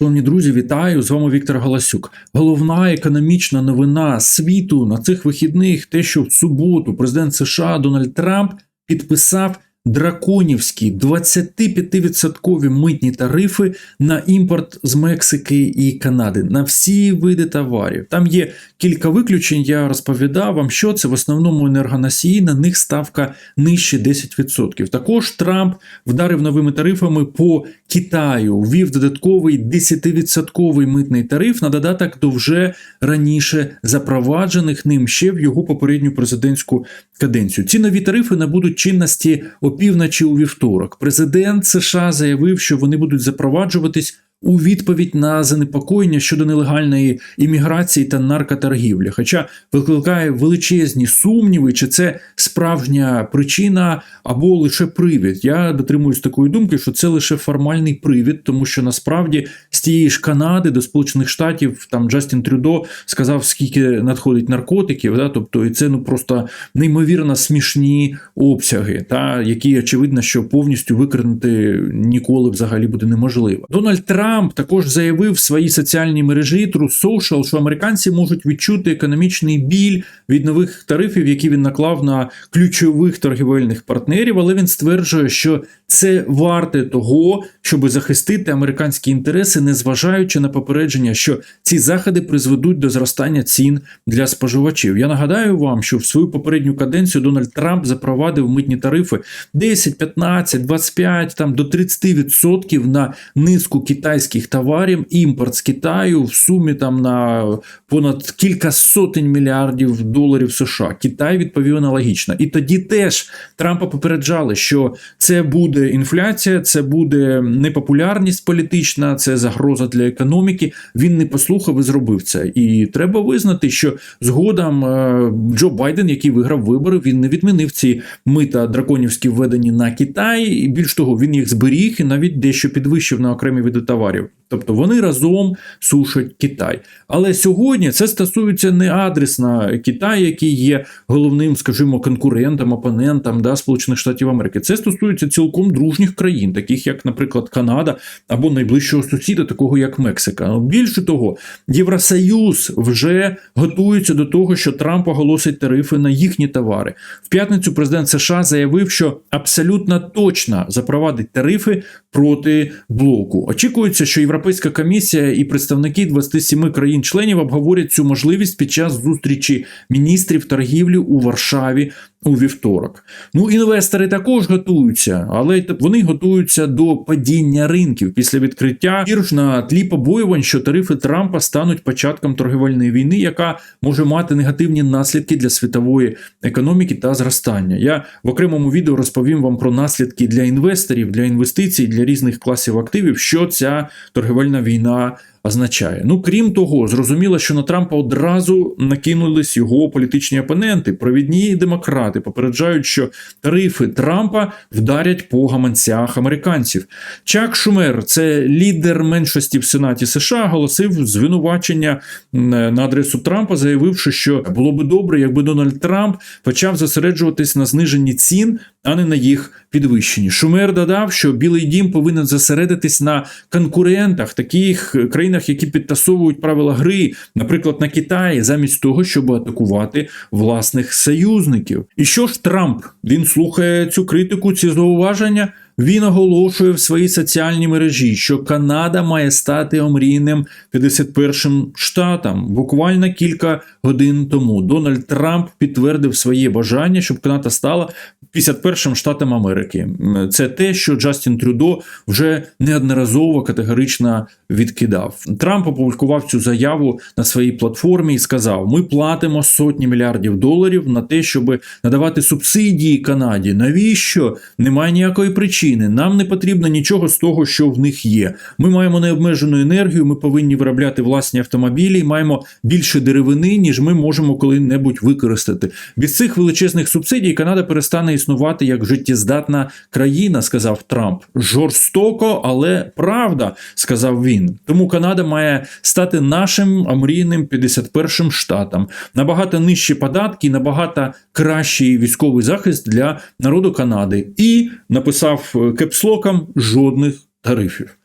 Шановні друзі, вітаю! З вами Віктор Галасюк. Головна економічна новина світу на цих вихідних те, що в суботу президент США Дональд Трамп підписав драконівські 25% митні тарифи на імпорт з Мексики і Канади на всі види товарів. Там є кілька виключень. Я розповідав вам, що це в основному енергоносії. На них ставка нижче 10%. Також Трамп вдарив новими тарифами по Китаю, ввів додатковий 10% митний тариф на додаток до вже раніше запроваджених ним ще в його попередню президентську каденцію. Ці нові тарифи набудуть чинності опівночі у вівторок. Президент США заявив, що вони будуть запроваджуватись. У відповідь на занепокоєння щодо нелегальної імміграції та наркоторгівлі, хоча викликає величезні сумніви, чи це справжня причина або лише привід. Я дотримуюсь такої думки, що це лише формальний привід, тому що насправді з тієї ж Канади до Сполучених Штатів там Джастін Трюдо сказав, скільки надходить наркотиків, да, тобто і це ну просто неймовірно смішні обсяги, та які очевидно, що повністю викрити ніколи взагалі буде неможливо. Дональд Трамп також заявив в своїй соціальній мережі True Social, що американці можуть відчути економічний біль від нових тарифів, які він наклав на ключових торгівельних партнерів. Але він стверджує, що це варте того, щоб захистити американські інтереси, незважаючи на попередження, що ці заходи призведуть до зростання цін для споживачів. Я нагадаю вам, що в свою попередню каденцію Дональд Трамп запровадив митні тарифи 10, 15, 25 там до 30% на низку китайських товарів, імпорт з Китаю в сумі там на понад кілька сотень мільярдів доларів США. Китай відповів аналогічно. І тоді теж Трампа попереджали, що це буде інфляція, це буде непопулярність політична, це загроза для економіки. Він не послухав і зробив це. І треба визнати, що згодом е, Джо Байден, який виграв вибори, він не відмінив ці мита драконівські введені на Китай. І більш того, він їх зберіг і навіть дещо підвищив на окремі види товарів. Тобто вони разом сушать Китай. Але сьогодні це стосується не адресно Китаю, який є головним, скажімо, конкурентом, опонентом да, Сполучених Штатів Америки. Це стосується цілком дружніх країн, таких як, наприклад, Канада або найближчого сусіда, такого як Мексика. Більше того, Євросоюз вже готується до того, що Трамп оголосить тарифи на їхні товари. В п'ятницю президент США заявив, що абсолютно точно запровадить тарифи проти блоку. Очікується, що Європейська комісія і представники 27 країн-членів обговорять цю можливість під час зустрічі міністрів торгівлі у Варшаві у вівторок. Ну, інвестори також готуються, але вони готуються до падіння ринків після відкриття бірж на тлі побоювань, що тарифи Трампа стануть початком торгівельної війни, яка може мати негативні наслідки для світової економіки та зростання. Я в окремому відео розповім вам про наслідки для інвесторів, для інвестицій, для різних класів активів, що ця торгівельна війна означає. Ну крім того, зрозуміло, що на Трампа одразу накинулись його політичні опоненти, провідні демократи, попереджають, що тарифи Трампа вдарять по гаманцях американців. Чак Шумер, це лідер меншості в Сенаті США, голосив звинувачення на адресу Трампа, заявивши, що було би добре, якби Дональд Трамп почав зосереджуватись на зниженні цін, а не на їх підвищенні. Шумер додав, що Білий Дім повинен зосередитись на конкурентах таких країн країнах, які підтасовують правила гри, наприклад, на Китаї, замість того, щоб атакувати власних союзників. І що ж Трамп? Він слухає цю критику, ці зауваження. Він оголошує в своїй соціальній мережі, що Канада має стати омрійним 51-м штатом. Буквально кілька годин тому Дональд Трамп підтвердив своє бажання, щоб Канада стала 51-м штатом Америки. Це те, що Джастін Трюдо вже неодноразово категорично відкидав. Трамп опублікував цю заяву на своїй платформі і сказав: Ми платимо сотні мільярдів доларів на те, щоб надавати субсидії Канаді. Навіщо? Немає ніякої причини. Нам не потрібно нічого з того, що в них є. Ми маємо необмежену енергію. Ми повинні виробляти власні автомобілі. Маємо більше деревини, ніж ми можемо коли-небудь використати. Без цих величезних субсидій Канада перестане існувати як життєздатна країна, сказав Трамп. Жорстоко, але правда, сказав він. Тому Канада має стати нашим омрійним 51-м штатом. Набагато нижчі податки, набагато кращий військовий захист для народу Канади. І написав кепслоком жодних тарифів.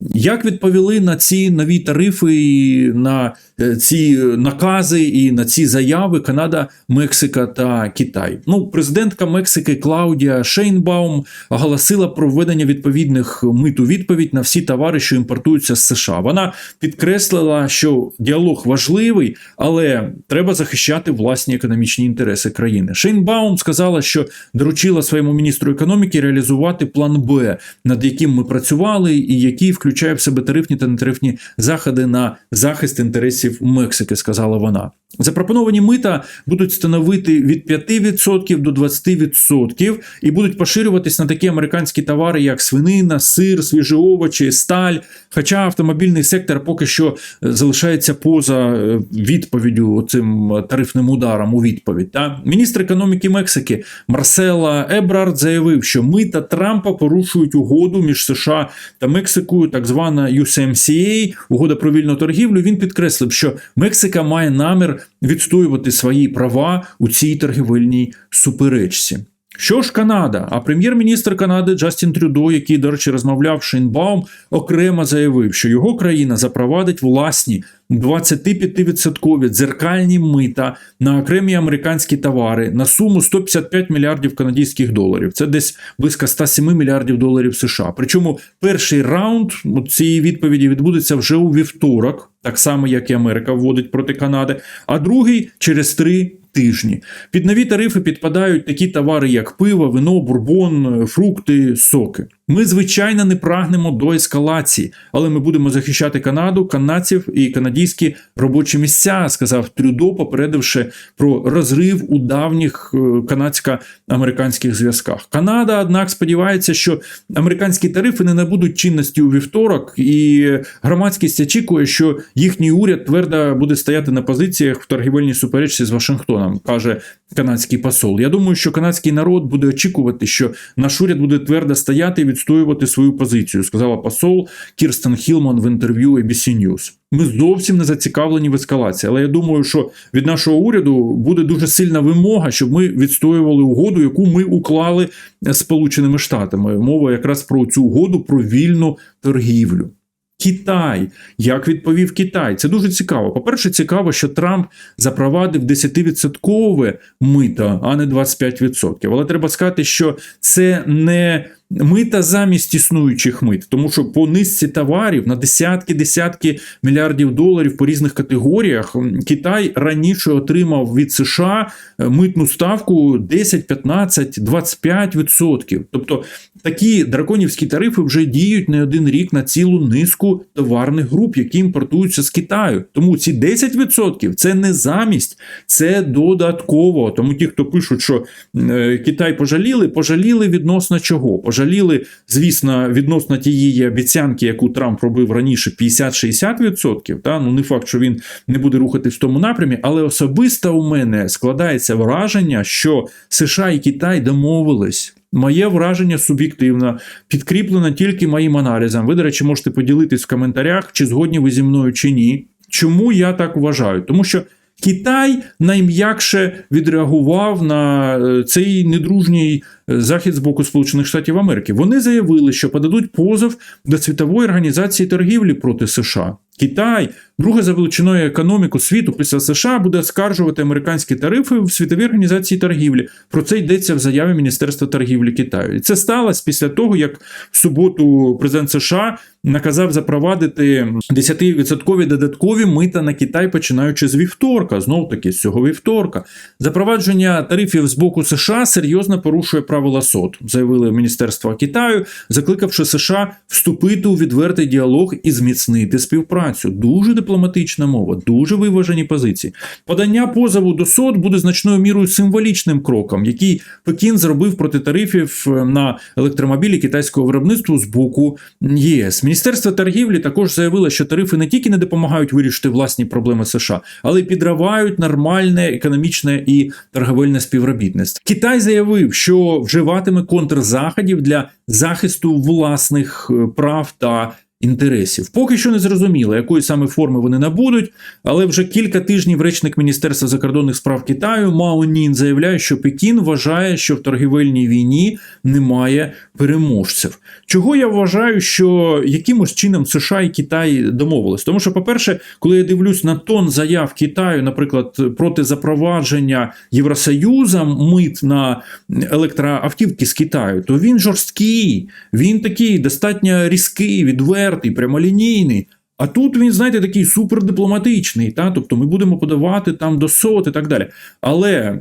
Як відповіли на ці нові тарифи, і на е, ці накази і на ці заяви Канада, Мексика та Китай? Ну, президентка Мексики Клаудія Шейнбаум оголосила про введення відповідних мит у відповідь на всі товари, що імпортуються з США. Вона підкреслила, що діалог важливий, але треба захищати власні економічні інтереси країни. Шейнбаум сказала, що доручила своєму міністру економіки реалізувати план Б, над яким ми працювали, і який включає в себе тарифні та нетарифні заходи на захист інтересів Мексики, сказала вона. Запропоновані мита будуть становити від 5% до 20% і будуть поширюватись на такі американські товари, як свинина, сир, свіжі овочі, сталь. Хоча автомобільний сектор поки що залишається поза е, відповіддю цим тарифним ударом у відповідь. Та міністр економіки Мексики Марсела Ебрард заявив, що мита Трампа порушують угоду між США та Мексикою, так звана USMCA, угода про вільну торгівлю. Він підкреслив, що Мексика має намір відстоювати свої права у цій торгівельній суперечці. Що ж Канада? А прем'єр-міністр Канади Джастін Трюдо, який, до речі, розмовляв з Шейнбаум, окремо заявив, що його країна запровадить власні 25% дзеркальні мита на окремі американські товари на суму 155 мільярдів канадських доларів. Це десь близько 107 мільярдів доларів США. Причому перший раунд цієї відповіді відбудеться вже у вівторок, так само як і Америка вводить проти Канади, а другий через три. Тижні під нові тарифи підпадають такі товари, як пиво, вино, бурбон, фрукти, соки. Ми, звичайно, не прагнемо до ескалації, але ми будемо захищати Канаду, канадців і канадійські робочі місця, сказав Трюдо, попередивши про розрив у давніх е, канадсько-американських зв'язках. Канада, однак, сподівається, що американські тарифи не набудуть чинності у вівторок, і громадськість очікує, що їхній уряд твердо буде стояти на позиціях в торгівельній суперечці з Вашингтоном, каже канадський посол. Я думаю, що канадський народ буде очікувати, що наш уряд буде твердо стояти і відстоювати свою позицію, сказала посол Кірстен Хілман в інтерв'ю ABC News. Ми зовсім не зацікавлені в ескалації, але я думаю, що від нашого уряду буде дуже сильна вимога, щоб ми відстоювали угоду, яку ми уклали з Сполученими Штатами. Мова якраз про цю угоду про вільну торгівлю. Китай, як відповів Китай, це дуже цікаво. По-перше, цікаво, що Трамп запровадив 10% мито, а не 25%. Але треба сказати, що це не мита замість існуючих мит, тому що по низці товарів на десятки-десятки мільярдів доларів по різних категоріях Китай раніше отримав від США е, митну ставку 10, 15, 25%. Тобто такі драконівські тарифи вже діють не один рік на цілу низку товарних груп, які імпортуються з Китаю. Тому ці 10% це не замість, це додатково. Тому ті, хто пишуть, що е, Китай пожаліли, пожаліли відносно чого? Пожаліли, звісно, відносно тієї обіцянки, яку Трамп робив раніше, 50-60%. Та ну не факт, що він не буде рухатись в тому напрямі, але особисто у мене складається враження, що США і Китай домовились. Моє враження суб'єктивно, підкріплено тільки моїм аналізом. Ви, до речі, можете поділитись в коментарях, чи згодні ви зі мною чи ні. Чому я так вважаю? Тому що Китай найм'якше відреагував на е, цей недружній е, захід з боку Сполучених Штатів Америки. Вони заявили, що подадуть позов до світової організації торгівлі проти США. Китай, друга за величиною економіку світу після США, буде оскаржувати американські тарифи в світовій організації торгівлі. Про це йдеться в заяві Міністерства торгівлі Китаю. І це сталося після того, як в суботу президент США наказав запровадити 10% додаткові мита на Китай, починаючи з вівторка. Знов таки з цього вівторка. Запровадження тарифів з боку США серйозно порушує правила СОТ, заявили Міністерство Китаю, закликавши США вступити у відвертий діалог і зміцнити співпрацю працю. Дуже дипломатична мова, дуже виважені позиції. Подання позову до СОД буде значною мірою символічним кроком, який Пекін зробив проти тарифів е, на електромобілі китайського виробництва з боку ЄС. Міністерство торгівлі також заявило, що тарифи не тільки не допомагають вирішити власні проблеми США, але й підривають нормальне економічне і торговельне співробітництво. Китай заявив, що вживатиме контрзаходів для захисту власних е, прав та інтересів. Поки що не зрозуміло, якої саме форми вони набудуть, але вже кілька тижнів речник Міністерства закордонних справ Китаю Мао Нін заявляє, що Пекін вважає, що в торгівельній війні немає переможців. Чого я вважаю, що якимось чином США і Китай домовились? Тому що, по-перше, коли я дивлюсь на тон заяв Китаю, наприклад, проти запровадження Євросоюзом мит на електроавтівки з Китаю, то він жорсткий, він такий достатньо різкий, відвертий, прямолінійний. А тут він, знаєте, такий супердипломатичний, та? тобто ми будемо подавати там до сот і так далі. Але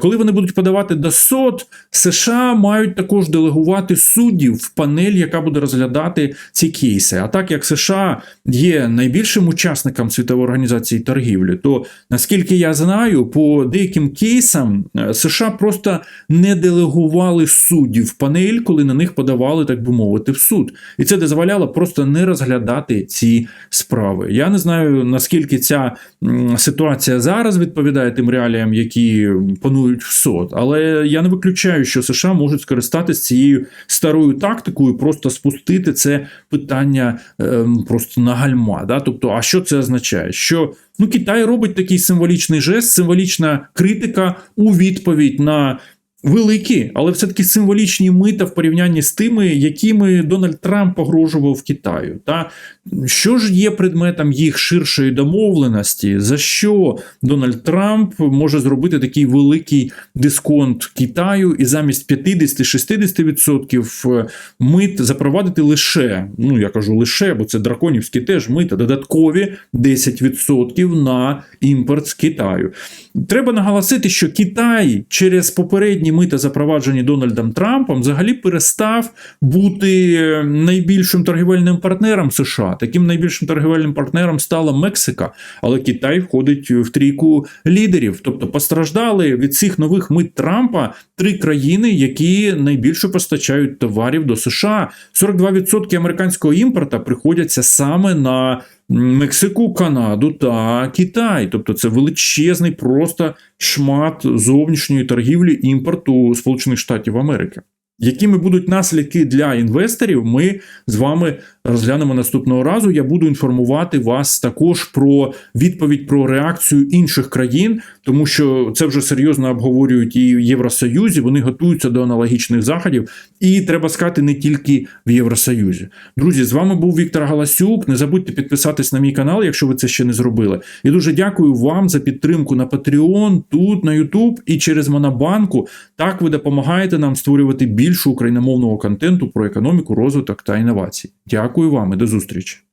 коли вони будуть подавати до сот, США мають також делегувати суддів в панель, яка буде розглядати ці кейси. А так як США є найбільшим учасником світової організації торгівлі, то наскільки я знаю, по деяким кейсам е, США просто не делегували суддів в панель, коли на них подавали, так би мовити, в суд. І це дозволяло просто не розглядати ці справи. Я не знаю, наскільки ця ситуація зараз відповідає тим реаліям, які панують в СОТ, але я не виключаю, що США можуть скористатися цією старою тактикою, просто спустити це питання ем, просто на гальма. Да? Тобто, а що це означає? Що ну, Китай робить такий символічний жест, символічна критика у відповідь на. Великі, але все-таки символічні мита в порівнянні з тими, якими Дональд Трамп погрожував Китаю. Та що ж є предметом їх ширшої домовленості, за що Дональд Трамп може зробити такий великий дисконт Китаю і замість 50-60% мит запровадити лише, ну я кажу лише, бо це драконівські теж мита, додаткові 10% на імпорт з Китаю. Треба наголосити, що Китай через попередні мита, запроваджені Дональдом Трампом, взагалі перестав бути найбільшим торгівельним партнером США. Таким найбільшим торгівельним партнером стала Мексика, але Китай входить в трійку лідерів. Тобто постраждали від цих нових мит Трампа три країни, які найбільше постачають товарів до США. 42% американського імпорта приходяться саме на Мексику, Канаду та Китай. Тобто це величезний просто шмат зовнішньої торгівлі імпорту Сполучених Штатів Америки. Якими будуть наслідки для інвесторів, ми з вами розглянемо наступного разу. Я буду інформувати вас також про відповідь про реакцію інших країн, тому що це вже серйозно обговорюють і в Євросоюзі. Вони готуються до аналогічних заходів, і треба сказати не тільки в Євросоюзі. Друзі, з вами був Віктор Галасюк. Не забудьте підписатись на мій канал, якщо ви це ще не зробили. І дуже дякую вам за підтримку на Patreon, тут на YouTube і через Монобанку. Так ви допомагаєте нам створювати більше україномовного контенту про економіку, розвиток та інновації. Дякую вам і до зустрічі.